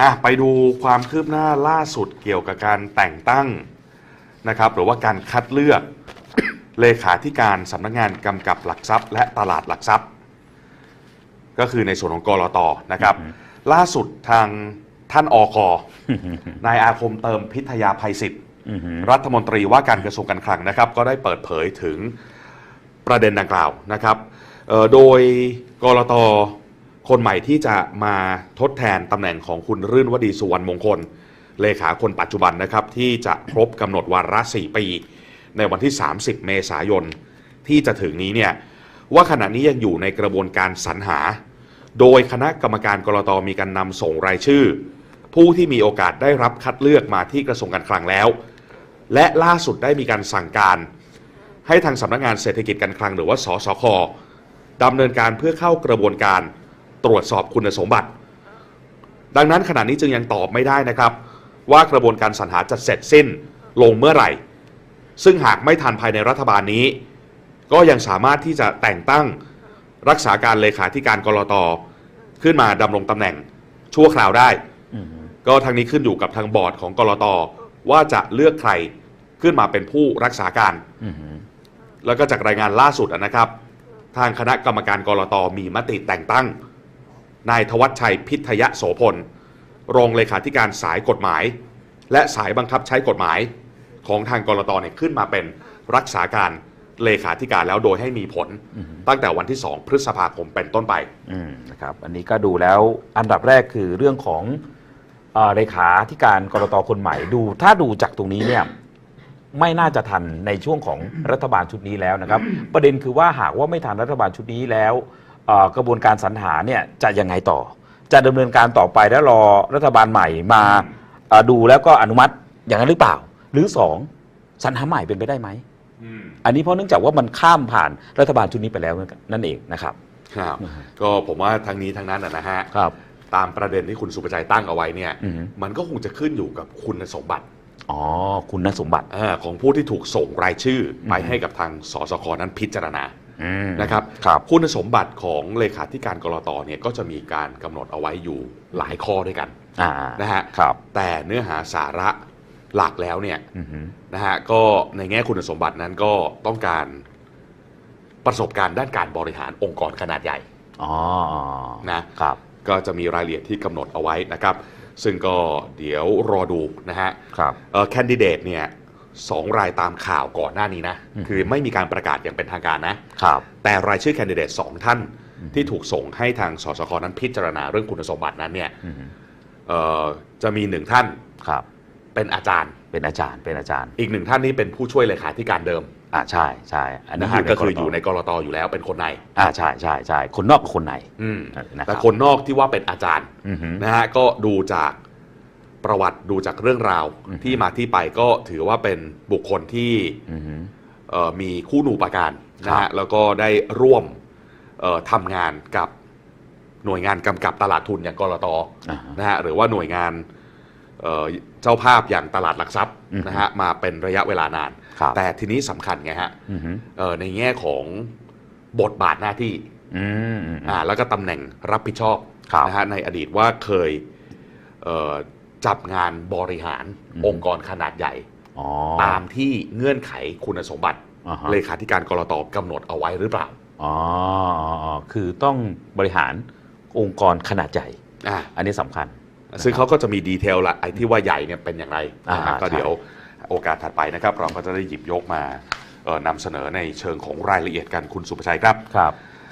อะไปดูความคืบหน้าล่าสุดเกี่ยวกับการแต่งตั้งนะครับ หรือว่าการคัดเลือก เลขาธิการสำนักงานกำกับหลักทรัพย์ และตลาดหลักทรัพย์ ก็คือในส่วนของกรตนะครับ ล่าสุดทางท่านอคนายอาคมเติมพิทยาภัยศิษย์อือหือรัฐมนตรีว่าการกระทรวงการคลังนะครับ ก็ได้เปิดเผยถึงประเด็นดังกล่าวนะครับเอ่อโดยกรต คนใหม่ที่จะมาทดแทนตำแหน่งของคุณรื่นวดีสุวรรณมงคล เลขาคนปัจจุบันนะครับ ที่จะครบกำหนดวาระ4ปี ในวันที่ 30 เมษายน ที่จะถึงนี้เนี่ยว่าขณะนี้ยังอยู่ในกระบวนการสรรหา โดยคณะกรรมการกรตมีการนำส่งรายชื่อ ผู้ที่มีโอกาสได้รับคัดเลือกมาที่กระทรวงการคลังแล้ว และล่าสุดได้มีการสั่งการ ให้ทางสำนักงานเศรษฐกิจการคลังหรือว่าสสคดำเนินการเพื่อเข้ากระบวนการ ตรวจสอบคุณสมบัติ ดังนั้นขณะนี้จึงยังตอบไม่ได้นะครับ ว่ากระบวนการสรรหาจะเสร็จสิ้นลงเมื่อไหร่ ซึ่งหากไม่ทันภายในรัฐบาลนี้ ก็ยังสามารถที่จะแต่งตั้งรักษาการเลขาธิการกรตขึ้นมาดำรงตำแหน่งชั่วคราวได้ ก็ทางนี้ขึ้นอยู่กับทางบอร์ดของกรตว่าจะเลือกใครขึ้นมาเป็นผู้รักษาการ แล้วก็จากรายงานล่าสุดนะครับ ทางคณะกรรมการกรตมีมติแต่งตั้ง นายทวัชชัยพิทยโสพล รองเลขาธิการสายกฎหมาย และสายบังคับใช้กฎหมาย ของทางกรตเนี่ยขึ้นมาเป็นรักษาการเลขาธิการแล้วโดยให้มีผลตั้งแต่วันที่ 2 พฤษภาคมเป็นต้นไปอืมนะครับอันนี้ก็ดูแล้วอันดับแรกคือเรื่องของเอ่อเลขาธิการกรตคนใหม่ดู ถ้าดูจากตรงนี้เนี่ยไม่น่าจะทันในช่วงของรัฐบาลชุดนี้แล้วนะครับ ประเด็นคือว่าหากว่าไม่ทันรัฐบาลชุดนี้แล้วเอ่อ กระบวนการสรรหาเนี่ยจะยังไงต่อ จะดำเนินการต่อไปแล้วรอรัฐบาลใหม่มาเอ่อดูแล้วก็อนุมัติอย่างนั้นหรือเปล่า หรือสองสรรหาใหม่เป็นไปได้ไหมอันนี้เพราะเนื่องจากว่ามันข้ามผ่านรัฐบาลชุดนี้ไปแล้วนั่นเองนะครับ ครับ ก็ผมว่าทั้งนี้ทั้งนั้นนะนะฮะครับ ตามประเด็นที่คุณสุประชัยตั้งเอาไว้เนี่ยอือฮึมันก็คงจะขึ้นอยู่กับคุณสมบัติอ๋อคุณสมบัติอาของผู้ที่ถูกส่งรายชื่อไปอืมให้กับทางสสคนั้นพิจารณาอืม นะครับครับคุณสมบัติของเลขาธิการกรตเนี่ยก็จะมีการกำหนดเอาไว้อยู่หลายข้อด้วยกันอ่านะฮะครับ แต่เนื้อหาสาระหลักแล้วเนี่ยอือหือนะฮะก็ในแง่คุณสมบัตินั้นก็ต้องการประสบการณ์ด้านการบริหารองค์กรขนาดใหญ่อ๋อนะครับ ก็จะมีรายละเอียดที่กำหนดเอาไว้นะครับ ซึ่งก็เดี๋ยวรอดูนะฮะครับเอ่อแคนดิเดตเนี่ย สองรายตามข่าวก่อนหน้านี้นะอืมคือไม่มีการประกาศอย่างเป็นทางการนะครับแต่รายชื่อแคนดิเดตสองท่านอืมที่ถูกส่งให้ทางสสคนั้นพิจารณาเรื่องคุณสมบัตินั้นเนี่ยอือหือเอ่อจะมีหนึ่งท่านครับเป็นอาจารย์เป็นอาจารย์เป็นอาจารย์ อีกหนึ่งท่านนี่เป็นผู้ช่วยเลขาธิการเดิมอ่าใช่ใช่อันนี้นะฮะก็คืออยู่ในกรตกรตอยู่แล้วเป็นคนในอ่าใช่ใช่ใช่คนนอกกับคนในอืมนะครับแต่คนนอกที่ว่าเป็นอาจารย์อือหือนะฮะก็ดูจาก ประวัติดูจากเรื่องราวอืมที่มาที่ไปก็ถือว่าเป็นบุคคลที่อือหือเอ่อมีคู่หนูประการนะครัฮะบแล้วก็ได้ร่วมเอ่อทำงานกับหน่วยงานกำกับตลาดทุนอย่างกรตอ่าฮะนะฮะหรือว่าหน่วยงานเอ่อเจ้าภาพอย่างตลาดหลักทรัพย์อืมนะฮะมาเป็นระยะเวลานานครับแต่ทีนี้สำคัญไงฮะอือหือเอ่อในแง่ของบทบาทหน้าที่อืมอืมอ่าแล้วก็ตำแหน่งรับผิดชอบครับนะฮะในอดีตว่าเคยเอ่อ จับงานบริหารอืม องค์กรขนาดใหญ่ อ๋อ ตามที่เงื่อนไขคุณสมบัติ อ่าฮะ เลขาธิการกรตกำหนดเอาไว้หรือเปล่าอ๋ออ๋ออ๋อคือต้องบริหารองค์กรขนาดใหญ่ อ่าอันนี้สำคัญ ซึ่งเขาก็จะมีดีเทลละไอ้ที่ว่าใหญ่เนี่ยเป็นอย่างไรอ่านะฮะก็ใช่ เดี๋ยวโอกาสถัดไปนะครับ เราก็จะได้หยิบยกมาเอ่อนำเสนอในเชิงของรายละเอียดกันคุณสุภชัยครับ ครับ